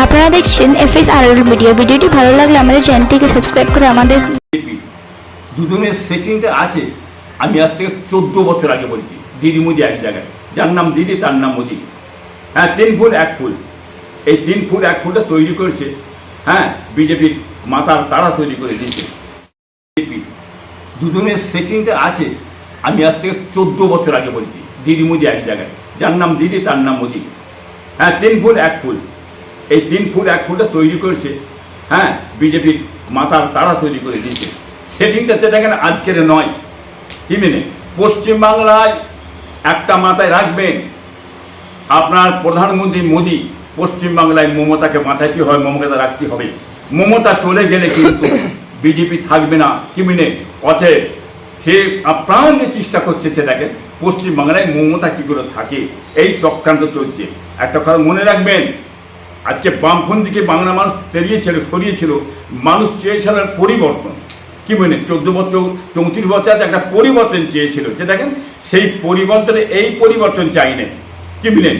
আপনারা দেখছেন F S আর video ভিডিওটি ভালো লাগলে আমাদের চ্যানেলটিকে সাবস্ক্রাইব করে আমাদের দুজনের সেটিংটা আছে। আমি আজ থেকে চোদ্দ বছর আগে বলছি, দিদি মুদি এক জায়গায়। যার নাম দিদি, তার নাম মোদি। হ্যাঁ তিন ফুল, এক ফুল। এই তিন ফুল, এক ফুলটা তৈরি করেছে। হ্যাঁ বিজেপির মাথার তারা তৈরি করে দিয়েছে। বিজেপি দুজনের সেটিংটা আছে। আমি আজ থেকে চোদ্দ বছর আগে বলছি, দিদি মুদি এক জায়গায়। যার নাম দিদি, তার নাম মোদি। হ্যাঁ তিন ফুল, এক ফুল। এই তিন ফুট এক ফুলটা তৈরি করেছে হ্যাঁ বিজেপির মাথার তারা তৈরি করে দিয়েছে। সেটিংটা সেটা কেন আজকের নয়, কি মেনে? পশ্চিমবাংলায় একটা মাথায় রাখবেন, আপনার প্রধানমন্ত্রী মোদী পশ্চিমবাংলায় মমতাকে বাঁচাইতে হয়? মমতা রাখতে হবে। মমতা চলে গেলে কিন্তু বিজেপি থাকবে না, কি মিনে? অতএব সে প্রাণ যে চেষ্টা করছে সেটাকে পশ্চিমবাংলায় মমতা কী করে থাকে? এই চক্রান্ত চলছে। একটা কথা মনে রাখবেন আজকে বামপন্থীকে বাংলা মানুষ তেড়িয়েছিল সরিয়েছিল। মানুষ চেয়েছিল পরিবর্তন। কি মানে চোদ্দ বছর, চৌত্রিশ বছর একটা পরিবর্তন চেয়েছিল। যে দেখেন, সেই পরিবর্তনে এই পরিবর্তন চাইনে। কি বলেন,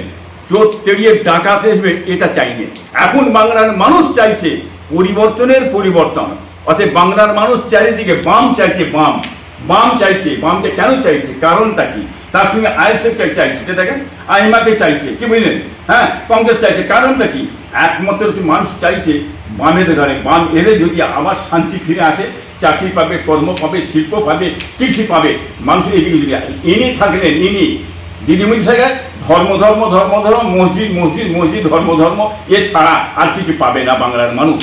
চোর তেড়িয়ে ডাকাতে আসবে এটা চাইনে। এখন বাংলার মানুষ চাইছে পরিবর্তনের পরিবর্তন। অতএব বাংলার মানুষ চারিদিকে বাম চাইছে বাম। বাম চাইছে, বামকে কেন চাইছে? কারণটা কি? তার সঙ্গে আইএসএফকে চাইছে যে দেখেন? আইমাকে চাইছে, কি বুঝলেন? হ্যাঁ কংগ্রেস চাইছে, কারণটা কি? একমাত্র কি মানুষ চাইছে বামের ঘরে বাম এলে যদি আবার শান্তি ফিরে আসে, চাকরি পাবে, কর্ম পাবে, শিল্প পাবে, কৃষি পাবে, মানুষ এদিকে যদি। ইনি থাকলেন, ইনি দিদিমণি সাহেব, ধর্ম ধর্ম ধর্ম ধর্ম, মসজিদ মসজিদ মসজিদ, ধর্ম ধর্ম এছাড়া আর কিছু পাবে না বাংলার মানুষ।